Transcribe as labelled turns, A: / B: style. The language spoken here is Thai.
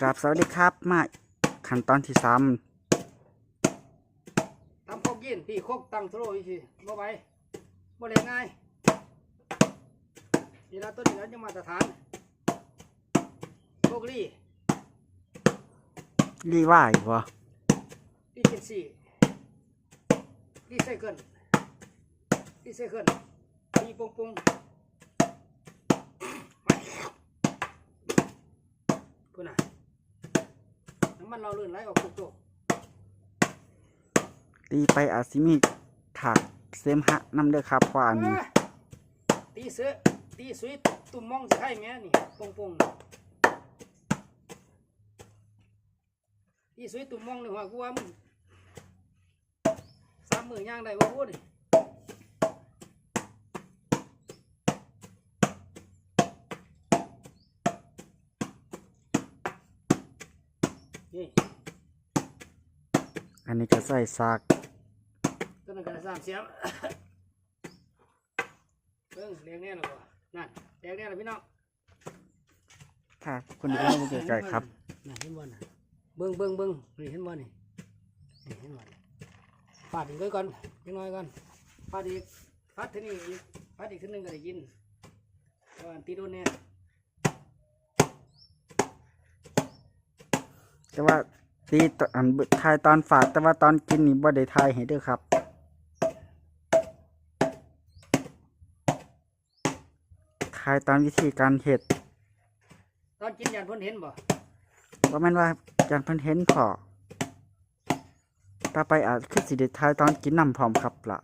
A: ครับสวัสดีครับมาขั้นตอนที่สาม
B: ทำโคกยินพี่โคกตั้งโซโล่อีกทีบ่ไหวบ่เล่นง่ายนี่ละต้นนี้แล้วยังมาตรฐานโคกลี่
A: รีว่าอีกวะ
B: ลี่เจ็ดสี่ลี่ไซเคิลลี่ไซเคิลลี่ปงปงพูดน่ะน้ำ มันเราเลื่อนไหลออกทุกตัว
A: ตีไปอาจสิมีถักเซมหะนำเด้อครับเพราะว่าอันนี้
B: ตีเสือตีสวยตุ่มมองสิใครแม่นี่ปงปงตีสวยตุ่มมองนี่หัวกูว่ามึงสามมือย่างได้บ่พูดนี่
A: อันนี้ก็ใส่ซาก
B: ต้นนั้นก็ได้สามเสียมเบิ่งเลี้ยงแน่หรอบ่นั่นเลี้ยงแน่หรอพี่น้อง
A: ค่ะคุณดูมาไกลๆครับ
B: น่ะเห็นบ่น่ะเบิ่งเบิ่งเบิ่งนี่เห็นบ่นี่นี่เห็นบ่นี่ฟาดอีกเลยก่อนจังน้อยก่อนฟาดอีกฟาดเท่านี้อีกฟาดอีกขึ้นนึงก็ได้ยินเพราะว่าอันตีโดนแน่
A: แต่ว่าตีตอนอันทายตอนฝาดแต่ว่าตอนกินนี่บ่ได้ทายให้เด้อครับ ทายตอนวิธีการเฮ็ด
B: ตอนกินยานเพิ่นเห็นบ่
A: ว่าแม่นว่าอย่างเพิ่นเห็นพอต่อไปอาจคือสิได้ทายตอนกินน้ำพร้อมครับล่ะ